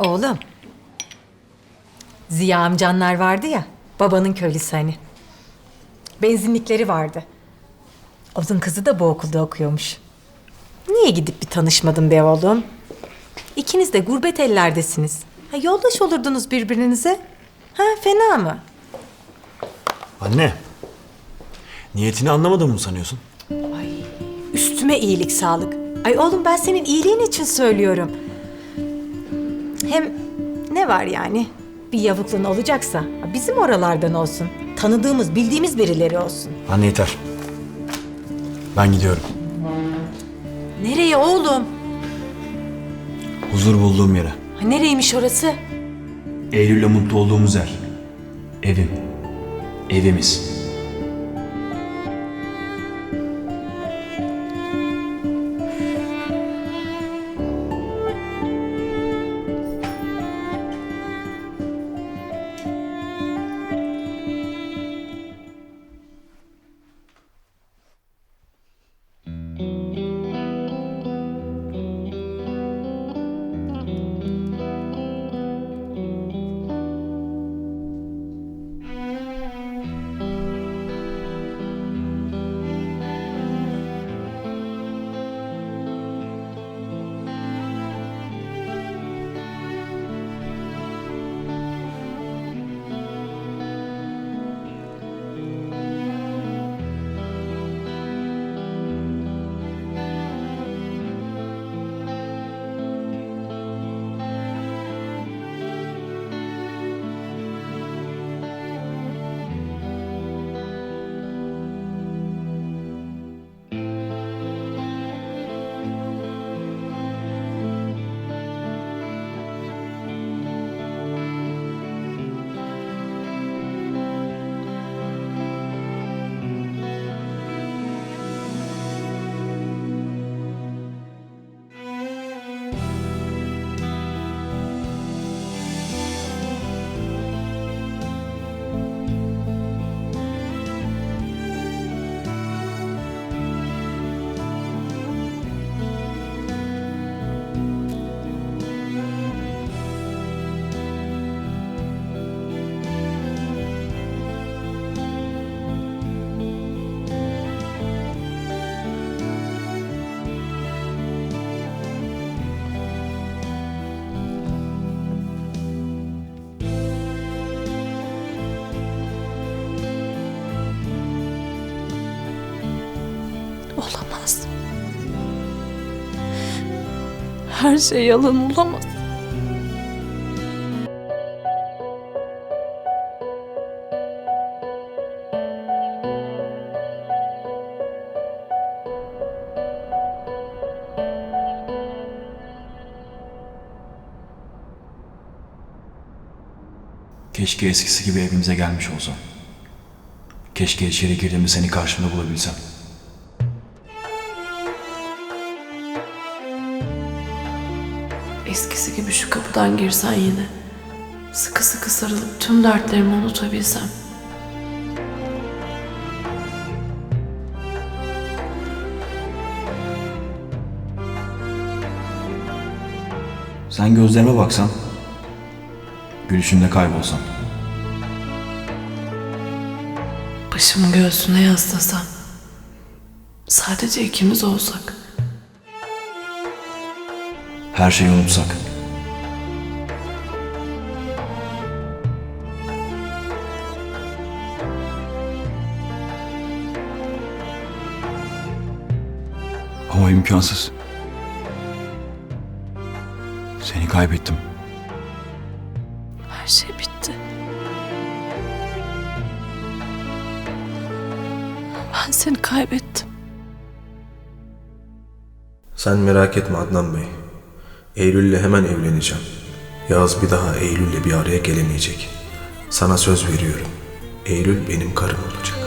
Oğlum. Ziya amcanlar vardı ya. Babanın köylüsü hani. Benzinlikleri vardı. Odun kızı da bu okulda okuyormuş. Niye gidip bir tanışmadın be oğlum? İkiniz de gurbet ellerdesiniz. Ha, yoldaş olurdunuz birbirinize. Ha fena mı? Anne. Niyetini anlamadın mı sanıyorsun? Üstüme iyilik sağlık. Ay oğlum ben senin iyiliğin için söylüyorum. Hem ne var yani? Bir yavukluğun olacaksa bizim oralardan olsun. Tanıdığımız, bildiğimiz birileri olsun. Anne yeter. Ben gidiyorum. Nereye oğlum? Huzur bulduğum yere. Ha, nereymiş orası? Eylül'le mutlu olduğumuz yer. Evim. Evimiz. Olamaz. Her şey yalan olamaz. Keşke eskisi gibi evimize gelmiş olsan. Keşke içeri girdiğimde seni karşımda bulabilsem. Eskisi gibi şu kapıdan girsen yine. Sıkı sıkı sarılıp tüm dertlerimi unutabilsem. Sen gözlerime baksan, gülüşünde kaybolsan. Başımı göğsüne yaslasam. Sadece ikimiz olsak. Her şeyi unutsak. Ama imkansız. Seni kaybettim. Her şey bitti. Ben seni kaybettim. Sen merak etme Adnan Bey. Eylül'le hemen evleneceğim. Yağız bir daha Eylül'le bir araya gelemeyecek. Sana söz veriyorum. Eylül benim karım olacak.